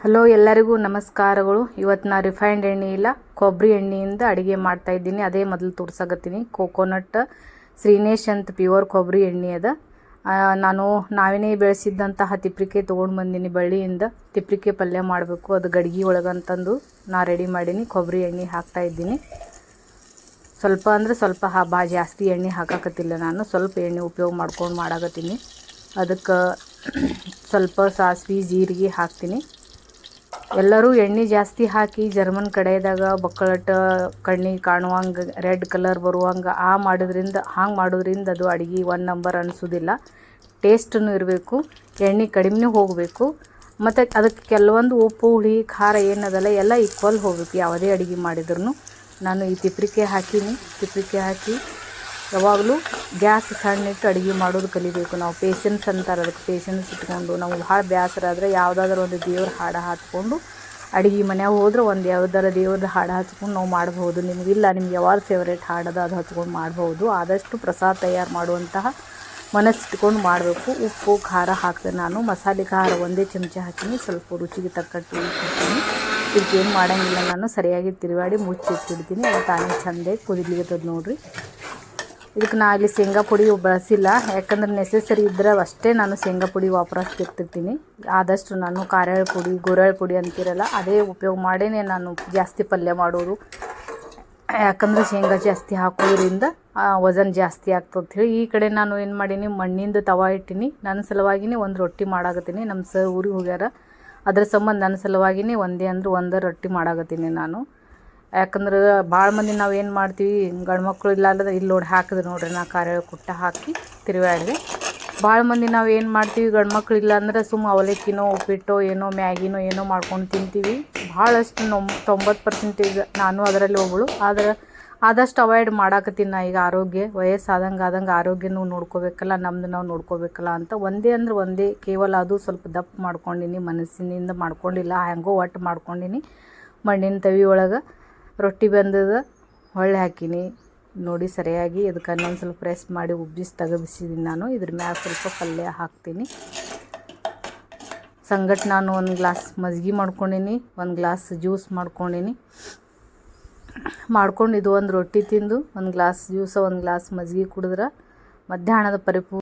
Hello ಎಲ್ಲರಿಗೂ ನಮಸ್ಕಾರಗಳು. ಇವತ್ತು ನಾ ರಿಫೈನ್ಡ್ ಎಣ್ಣೆ ಇಲ್ಲ, ಕೊಬ್ಬರಿ ಎಣ್ಣೆಯಿಂದ ಅಡುಗೆ ಮಾಡ್ತಾ ಇದ್ದೀನಿ. ಅದೇ ಮೊದಲು ತೋರಿಸಕತ್ತೀನಿ ಕೋಕೋನಟ್ ಶ್ರೀನೇಶ್ ಅಂತ ಪ್ಯೂರ್ ಕೊಬ್ಬರಿ ಎಣ್ಣೆ ಅದ. ನಾನು ನಾವೇನೇ ಬೆಳೆಸಿದ್ದಂತಹ ತಿಪ್ರಿಕೆ ತೊಗೊಂಡು ಬಂದೀನಿ ಬಳ್ಳಿಯಿಂದ. ತಿಪ್ರಿಕೆ ಪಲ್ಯ ಮಾಡಬೇಕು. ಅದು ಗಡ್ಗೆ ಒಳಗಂತಂದು ನಾ ರೆಡಿ ಮಾಡೀನಿ. ಕೊಬ್ಬರಿ ಎಣ್ಣೆ ಹಾಕ್ತಾ ಇದ್ದೀನಿ. ಸ್ವಲ್ಪ ಅಂದರೆ ಸ್ವಲ್ಪ ಹಾ ಭಾಳ ಜಾಸ್ತಿ ಎಣ್ಣೆ ಹಾಕಾಕತ್ತಿಲ್ಲ ನಾನು. ಸ್ವಲ್ಪ ಎಣ್ಣೆ ಉಪಯೋಗ ಮಾಡ್ಕೊಂಡು ಮಾಡಾಕತ್ತೀನಿ. ಅದಕ್ಕೆ ಸ್ವಲ್ಪ ಸಾಸ್ವಿ, ಜೀರಿಗೆ ಹಾಕ್ತೀನಿ. ಎಲ್ಲರೂ ಎಣ್ಣೆ ಜಾಸ್ತಿ ಹಾಕಿ ಜರ್ಮನ್ ಕಡೆದಾಗ ಬಕ್ಕಳಟ ಕಣ್ಣಿಗೆ ಕಾಣುವಂಗೆ, ರೆಡ್ ಕಲರ್ ಬರುವಂಗೆ, ಆ ಮಾಡೋದ್ರಿಂದ, ಹಾಂಗೆ ಮಾಡೋದ್ರಿಂದ ಅದು ಅಡುಗೆ ಒನ್ ನಂಬರ್ ಅನಿಸೋದಿಲ್ಲ. ಟೇಸ್ಟೂ ಇರಬೇಕು, ಎಣ್ಣೆ ಕಡಿಮೆ ಹೋಗಬೇಕು. ಮತ್ತು ಅದಕ್ಕೆ ಕೆಲವೊಂದು ಉಪ್ಪು, ಹುಳಿ, ಖಾರ ಏನದಲ್ಲ ಎಲ್ಲ ಈಕ್ವಲ್ ಹೋಗ್ಬೇಕು, ಯಾವುದೇ ಅಡುಗೆ ಮಾಡಿದ್ರು ನಾನು ಈ ತಿಪ್ರಿಕೆ ಹಾಕೀನಿ, ತಿಪ್ರಿಕೆ ಹಾಕಿ ಯಾವಾಗಲೂ ಗ್ಯಾಸ್ ಸಣ್ಣಿಟ್ಟು ಅಡುಗೆ ಮಾಡೋದು ಕಲಿಬೇಕು. ನಾವು ಪೇಷನ್ಸ್ ಅಂತಾರೆ ಅದಕ್ಕೆ ಪೇಷನ್ಸ್ ಇಟ್ಕೊಂಡು. ನಾವು ಭಾಳ ಬೇಸರ ಆದರೆ ಯಾವುದಾದ್ರೂ ಒಂದು ದೇವ್ರ ಹಾಡು ಹಾಕ್ಕೊಂಡು ಅಡುಗೆ ಮನ್ಯಾಗ ಹೋದ್ರೆ ಒಂದು ಯಾವ್ದಾರ ದೇವ್ರದ್ದು ಹಾಡು ಹಚ್ಕೊಂಡು ನಾವು ಮಾಡ್ಬೋದು ನಿಮಗಿಲ್ಲ, ನಿಮ್ಗೆ ಯಾವಾಗ ಫೇವ್ರೇಟ್ ಹಾಡದ ಅದು ಹಚ್ಕೊಂಡು ಮಾಡ್ಬೋದು ಆದಷ್ಟು ಪ್ರಸಾದ ತಯಾರು ಮಾಡುವಂತಹ ಮನಸ್ಸಿಟ್ಕೊಂಡು ಮಾಡಬೇಕು. ಉಪ್ಪು, ಖಾರ ಹಾಕ್ತೇನೆ ನಾನು. ಮಸಾಲೆ, ಖಾರ ಒಂದೇ ಚಮಚ ಹಾಕೀನಿ. ಸ್ವಲ್ಪ ರುಚಿಗೆ ತಕ್ಕಟ್ಟು ಹಾಕ್ತೀನಿ ಇದಕ್ಕೆ ಏನು ಮಾಡೋಂಗಿಲ್ಲ ನಾನು. ಸರಿಯಾಗಿ ತಿರುವಾಡಿ ಮುಚ್ಚಿಟ್ಟಿಡ್ತೀನಿ ಅದು ತಾನೇ ಚಂದ ಕುದಿಲಿಕ್ಕೆ ನೋಡಿರಿ. ಇದಕ್ಕೆ ನಾ ಇಲ್ಲಿ ಶೇಂಗಾ ಪುಡಿ ಬಳಸಿಲ್ಲ. ಯಾಕಂದ್ರೆ ನೆಸೆಸರಿ ಇದ್ರೆ ಅಷ್ಟೇ ನಾನು ಶೇಂಗಾ ಪುಡಿ ವಾಪರಿಸ್ತಿರ್ತೀನಿ ಆದಷ್ಟು ನಾನು ಖಾರ ಪುಡಿ ಗುರಳ್ ಪುಡಿ ಅಂತಿರಲ್ಲ, ಅದೇ ಉಪಯೋಗ ಮಾಡೇ ನಾನು ಜಾಸ್ತಿ ಪಲ್ಯ ಮಾಡೋದು. ಯಾಕಂದ್ರೆ ಶೇಂಗಾ ಜಾಸ್ತಿ ಹಾಕೋದ್ರಿಂದ ವಜನ್ ಜಾಸ್ತಿ ಆಗ್ತದೆ ಹೇಳಿ ಈ ಕಡೆ ನಾನು ಏನು ಮಾಡೀನಿ, ಮಣ್ಣಿಂದ ತವಾ ಇಟ್ಟೀನಿ. ನನ್ನ ಸಲುವಾಗಿನೇ ಒಂದು ರೊಟ್ಟಿ ಮಾಡಾಕತ್ತೀನಿ. ನಮ್ಮ ಸರ್ ಊರಿಗೆ ಹೋಗ್ಯಾರ. ಅದ್ರ ಸಂಬಂಧ ನನ್ನ ಸಲುವಾಗಿನೇ ಒಂದೇ ಅಂದ್ರೆ ಒಂದೇ ರೊಟ್ಟಿ ಮಾಡಾಕತ್ತೀನಿ ನಾನು. ಯಾಕಂದ್ರೆ ಭಾಳ ಮಂದಿ ನಾವು ಏನು ಮಾಡ್ತೀವಿ ಗಂಡ್ಮಕ್ಳು ಇಲ್ಲ ಅಂದ್ರೆ ಇಲ್ಲಿ ನೋಡಿ ಹಾಕಿದ್ರು ನೋಡ್ರಿ, ನಾ ಕಾರ್ಯ ಕುಟ್ಟ ಹಾಕಿ ತಿರುವಾಡಿದೆ ಭಾಳ ಮಂದಿ ನಾವು ಏನು ಮಾಡ್ತೀವಿ ಗಂಡ್ಮಕ್ಳು ಇಲ್ಲ ಅಂದ್ರೆ ಸುಮ್ಮ ಅವಲಕ್ಕಿನೋ, ಉಪ್ಪಿಟ್ಟೋ, ಏನೋ, ಮ್ಯಾಗಿನೋ, ಏನೋ ಮಾಡ್ಕೊಂಡು ತಿಂತೀವಿ. ಭಾಳಷ್ಟು ನಮ್ ತೊಂಬತ್ತು ಪರ್ಸೆಂಟೇಜ್ ನಾನು ಅದರಲ್ಲಿ ಒಬ್ಬಳು ಆದ್ರೆ ಆದಷ್ಟು ಅವಾಯ್ಡ್ ಮಾಡಾಕತ್ತೀನಿ ನಾ ಈಗ ಆರೋಗ್ಯ, ವಯಸ್ಸಾದಂಗೆ ಆದಂಗೆ ಆರೋಗ್ಯನೂ ನೋಡ್ಕೋಬೇಕಲ್ಲ, ನಮ್ದು ನಾವು ನೋಡ್ಕೋಬೇಕಲ್ಲ ಅಂತ. ಒಂದೇ ಅಂದ್ರೆ ಒಂದೇ, ಕೇವಲ ಅದು ಸ್ವಲ್ಪ ದಪ್ಪ ಮಾಡ್ಕೊಂಡಿನಿ, ಮನಸ್ಸಿನಿಂದ ಮಾಡ್ಕೊಂಡಿಲ್ಲ ಹೆಂಗೋ ಒಟ್ಟು ಮಾಡ್ಕೊಂಡಿನಿ, ಮಣ್ಣಿನ ತವಿ ಒಳಗೆ. ರೊಟ್ಟಿ ಬೆಂದದ ಹೊಳ್ಳೆ ಹಾಕೀನಿ. ನೋಡಿ ಸರಿಯಾಗಿ ಅದಕ್ಕೆ ಇನ್ನೊಂದು ಸ್ವಲ್ಪ ಪ್ರೆಸ್ ಮಾಡಿ ಉಬ್ಬಿಸಿ ತೆಗೆದಿಸಿದ್ದೀನಿ ನಾನು. ಇದ್ರ ಮ್ಯಾಗ ಸ್ವಲ್ಪ ಪಲ್ಯ ಹಾಕ್ತೀನಿ. ಸಂಗಟ್ ನಾನು ಒಂದು ಗ್ಲಾಸ್ ಮಜ್ಜಿಗೆ ಮಾಡ್ಕೊಂಡೀನಿ, ಒಂದು ಗ್ಲಾಸ್ ಜ್ಯೂಸ್ ಮಾಡ್ಕೊಂಡೀನಿ. ಮಾಡ್ಕೊಂಡು ಇದು ಒಂದು ರೊಟ್ಟಿ ತಿಂದು ಒಂದು ಗ್ಲಾಸ್ ಜ್ಯೂಸ ಒಂದು ಗ್ಲಾಸ್ ಮಜ್ಜಿಗೆ ಕುಡಿದ್ರೆ ಮಧ್ಯಾಹ್ನದ ಪರಿಪೂರ್ಣ